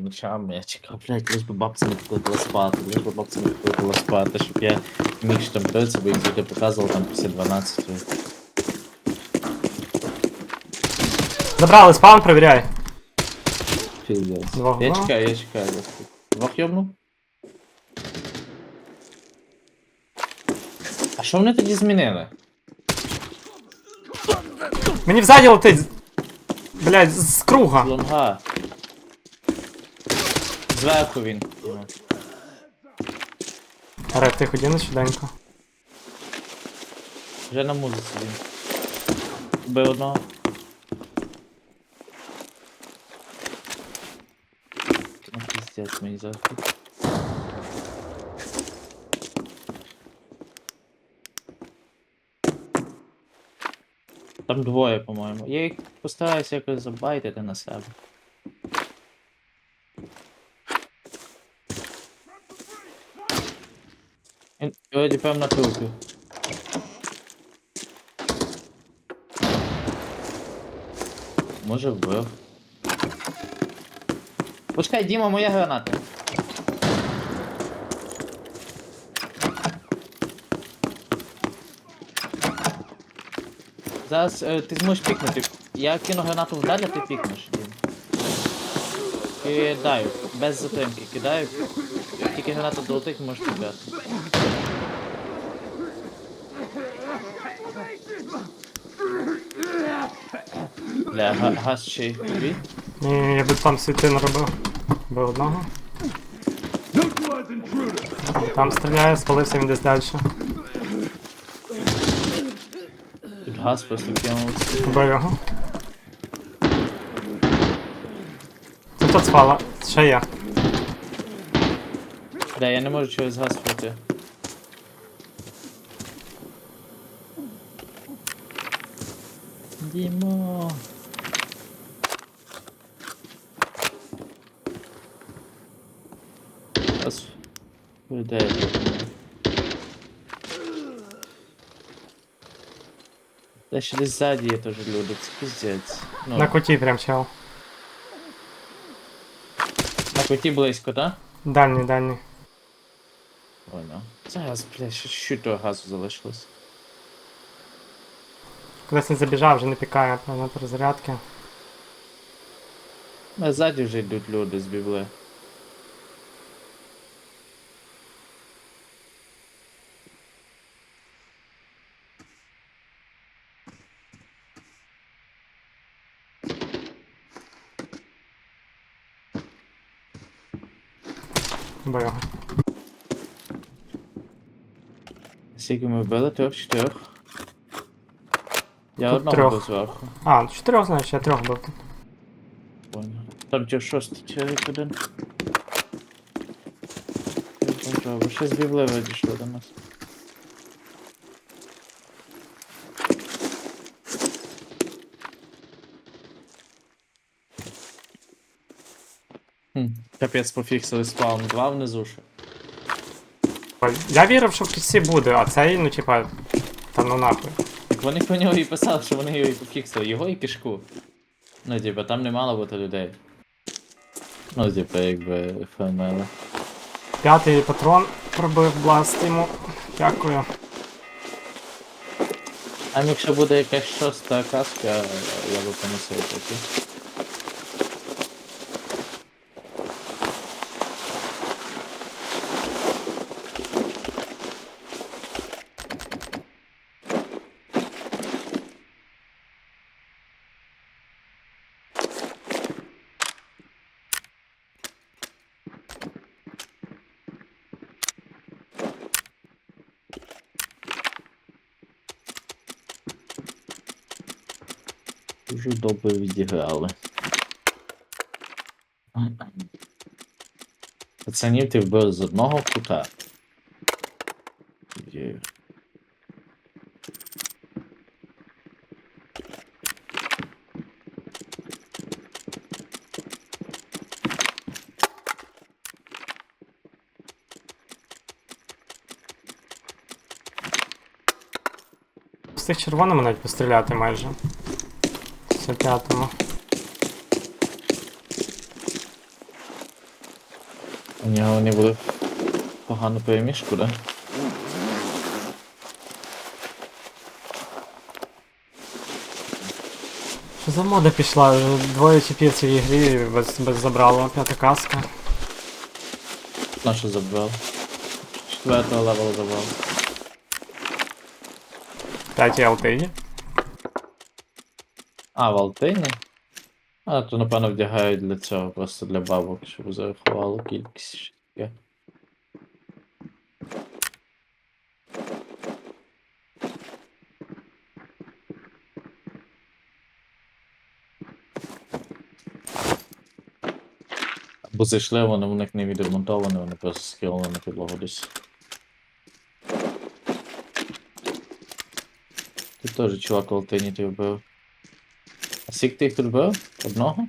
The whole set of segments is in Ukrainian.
по ночам, я чекав, блядь, лиш би бабця не покликала спати, лиш би бабця не покликала спати, щоб я міг штампитися, бо їх буде показував там після 12. Забрали спаун, провіряй. Пиздец. Я два? чекаю, я чекаю. я тут. Двох йобнув? А що вони тоді змінили? Мені взаді летить. Блядь, з з круга. Лонга. Зверху він. Реп, ти ходіно швиденько. Вже на музиці він. Вбив одного. Ну, пиздец, мені зверху. Там двоє, по-моєму. Я їх постараюся якось забайтити на себе. Він вроді певно трупів. Може вбив. Пускай, Діма, моя граната. Зараз е, ти зможеш пікнути. Я кину гранату вдалі, ти пікнеш, Дім. Кидаю. Без затримки кидаю. Тільки граната долетить, можеш пікати. Бля, га- газ ще й твій. Ні, я би там світи наробив. Бив одного. Там стріляє, спалився він десь далі. Тут газ просто кинувся. Вбив його. Тут спала. Ще є. Бля, я не можу через газ пройти. Дімо. Газ пройде. Та ще десь ззаді є теж люди, це піздець. Ну, На куті прям чел. Коті близько, так? Дальні, дальній. Понял. Зараз, бля, ще чуть того газу залишилось. Кудись не забіжав, вже не пікає, певно, перезарядки. А ззаді вже йдуть люди з бібли. Вбив його. Скільки ми вбили? Трьох, чотирьох. Я Тут одного трьох. був зверху. А, чотирьох, значить, я трьох бив тут. Понял. Там ті шостий чоловік один. Бо ще з вийшло до нас. Капець пофіксили спаун 2 внизу ще. Я вірив, що в кінці буде, а цей, ну типа, та ну нахуй. Так вони по нього і писали, що вони його і пофіксили, його і кишку. Ну, типа, там не мало бути людей. Ну, типа, якби ФМЛ. П'ятий патрон пробив бласт йому. Дякую. А якщо буде якась шоста каска, я би понесив таки. Дуже добре відіграли. Пацанів ти вбив з одного кута. Є. Встиг червоними навіть постріляти майже. Це п'ятому. У нього вони були погану перемішку, да? Що за мода пішла? Вже двоє чіпів в цій грі без, без забрало, п'ята каска. Нашу забрав. Четвертого левела забрав. П'яті алтині. А, в Алтині? А, то напевно вдягають для цього, просто для бабок, щоб зарахувало кількість. Бо зайшли, вони в них не відремонтовані, вони просто скинули на підлогу десь. Тут теж чувак в Алтині ти вбив. А скільки ти їх тут вбив? Одного?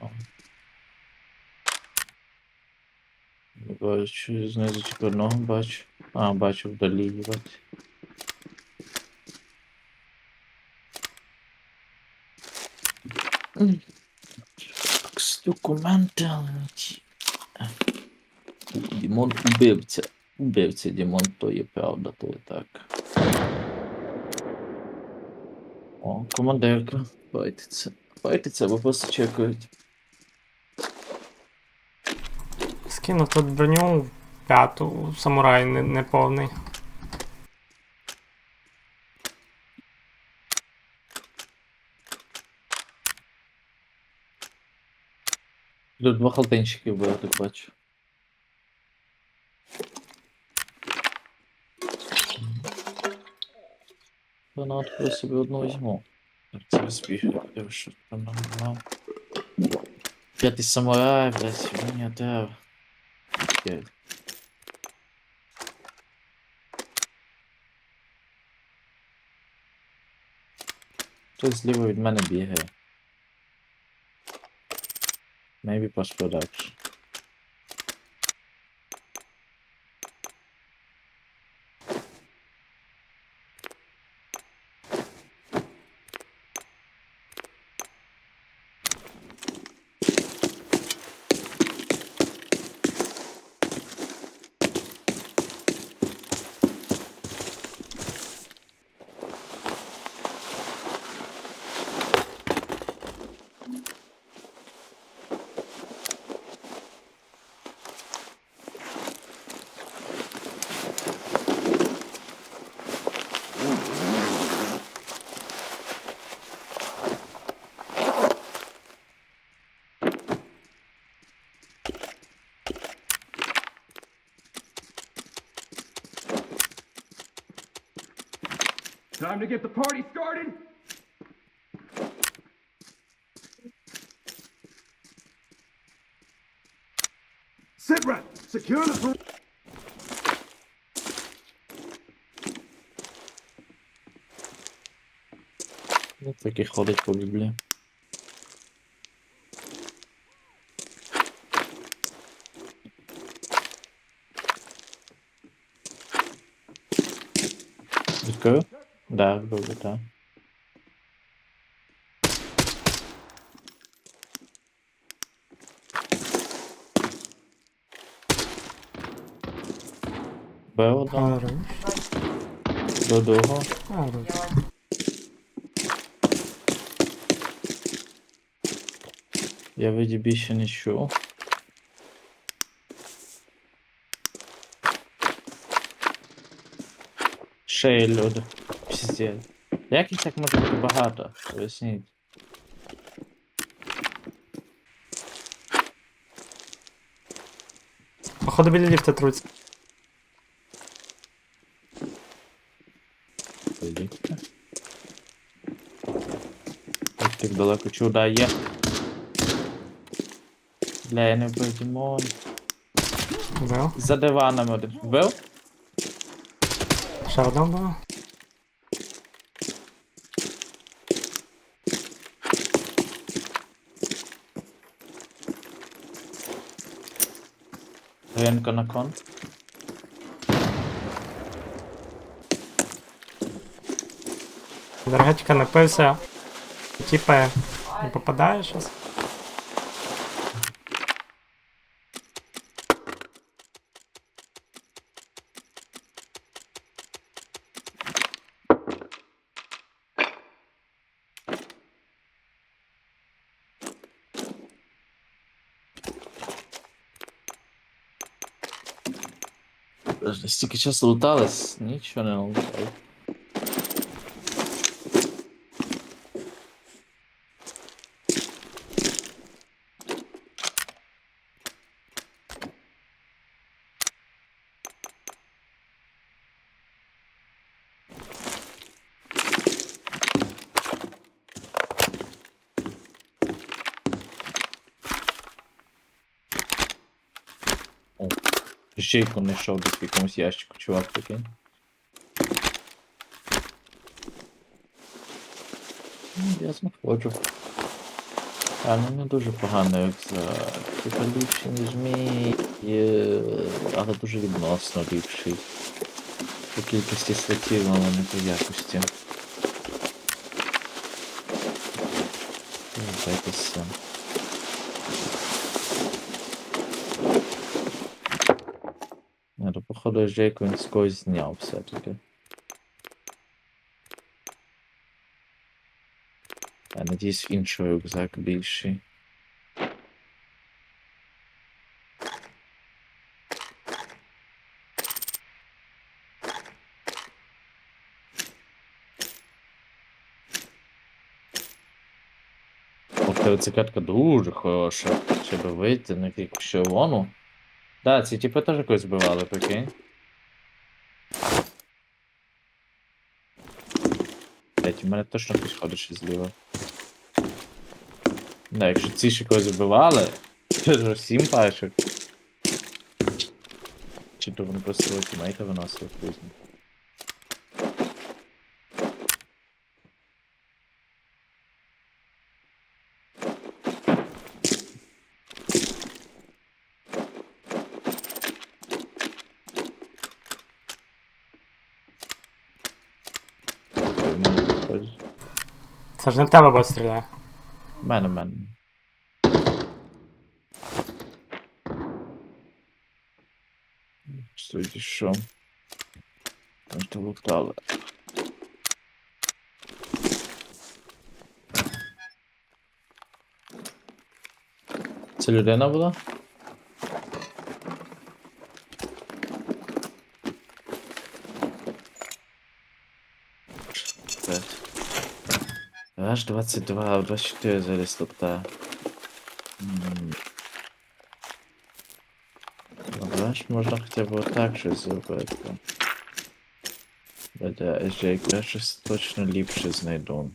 О. Не Бачу, знизу тільки одного бачу. А, бачу вдалі, їбать. З документами. Дімон убивця. Убивця Дімон, то є правда, то є так. О, командирка. Файтиться. Файтиться, бо просто чекають. Скинув тут броню п'яту, самурай не, не повний. Тут два халтинщики вбили, я так бачу. Гранатку я собі одну візьму. Це збігаю, я що там нам. П'ятий самурай, блядь, мені. Окей. Хтось зліва від мене бігає. Maybe post production. Time to get the party started. Sit rep. Secure the. per- Ну, такі ходить по біблії. Відкрив? Да, добре, так. Б одного, Хорош. до другого. Хорош. Я виді більше не чув. Ще є люди. Піздець. Як їх так може бути багато? Поясніть. Походу біля ліфта труться. Політика. Як так далеко чув, да, є. Бля, я не вбив Дімон. Вбив. За диваном один. Вбив? Ще одна була. Ринко на кон. Енергетика напився. Типа Не попадає щось. Стільки часу лутались, нічого не лутали. Щейку не йшов десь в якомусь ящику, чувак такий. Ну, я знаходжу. А, ну не дуже поганий рюкзак. Типа ліпший, ніж мій, але дуже відносно ліпший. По кількості слотів, але не по якості. Дайте. Походу Жейко він з когось зняв все-таки. Я надіюсь, іншого рюкзак більший. Ця катка дуже хороша, щоб вийти на якусь червону. Да, ці типи теж когось збивали, прикинь. Блять, у мене точно хтось ходить ще зліва. Да, якщо ці ще когось вбивали, то ж всім пачок. Чи то вони просто тімейта виносили пізно. В мене підходить. Ж не в тебе бот стріляє. Мене, в мене. Що що? Ми то лутали. Це людина була? аж 22, 24 залез тобто. Знаєш, можна хоча б отак щось зробити. Бля, я щось точно ліпше знайду.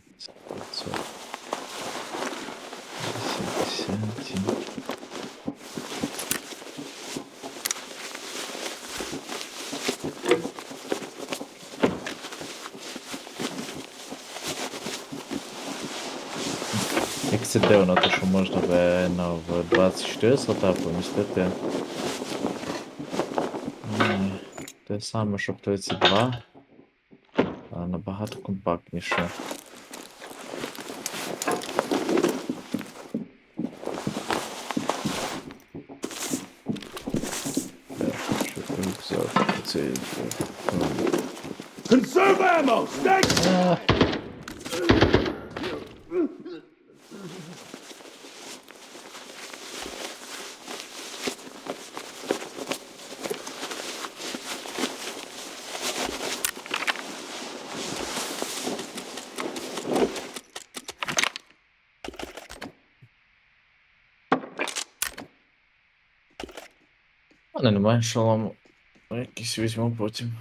550. досить дивно, те, що можна реально в 24 слота помістити. Те саме, що 32, але набагато компактніше. Conserve ammo! Мене немає шолому. Якийсь візьму потім.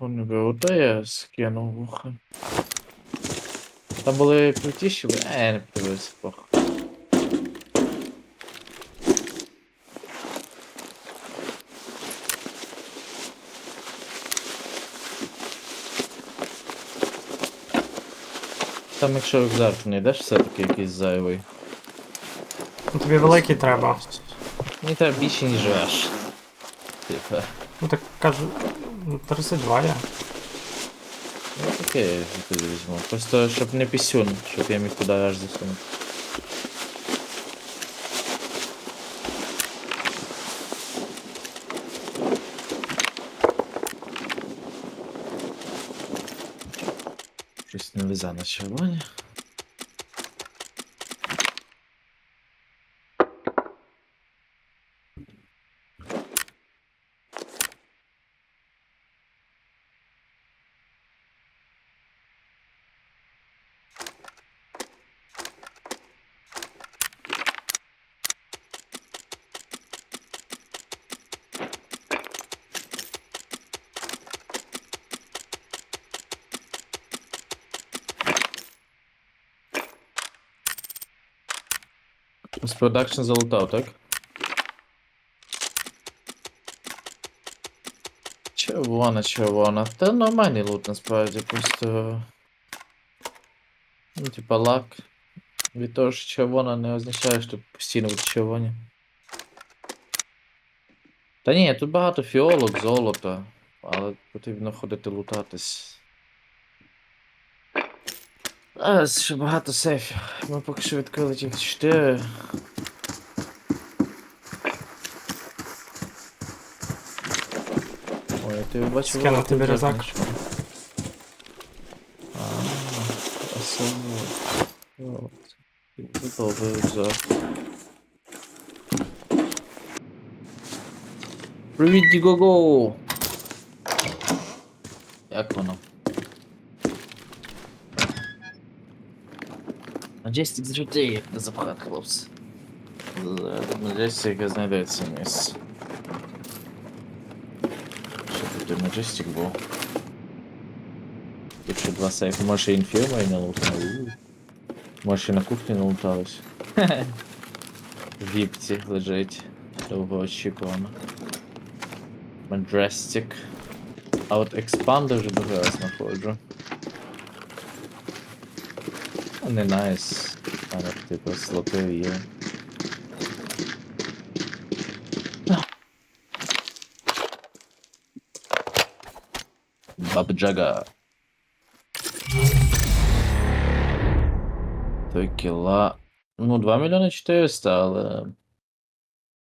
Не беру, та я скинув вуха. Там були крутіші, е, я не подивився пох. Там якщо рюкзак не йдеш, все-таки якийсь зайвий. Ну тобі великий треба. Мені треба більше, ніж ваш. Типа. Ну так кажу, ну, 32 я. Ну таке я тоді візьму. Просто щоб не пісюн, щоб я міг туди аж засунути. Щось не везе на червоні. З продакшн залутав, так? Червона, червона. Та нормальний лут насправді, просто. Ну, типа лак. Від того, що червона не означає, що постійно будуть червоні. Та ні, тут багато фіолок, золота, але потрібно ходити лутатись. А, ще багато сейфів. Ми поки що відкрили тільки 4. Ой, ти бачив. Скинув тобі рюкзак. А. От. Готовий рюкзак. Привіт, Дігого! Як воно? Маджестик зрюти, як не запхати, хлопці. Маджестик знайдеться місце. Що тут і Маджестик був? Тут ще два сейфи. Може і інфірма і не лутали. Може і на кухні не лутались. В віпці лежить. Довгоочікувано. Majestic. А от експанди вже дуже раз знаходжу. Ну, Не найс. Але типу слоти є. Бабджага. Три кіла. Ну, 2 мільйони 400, але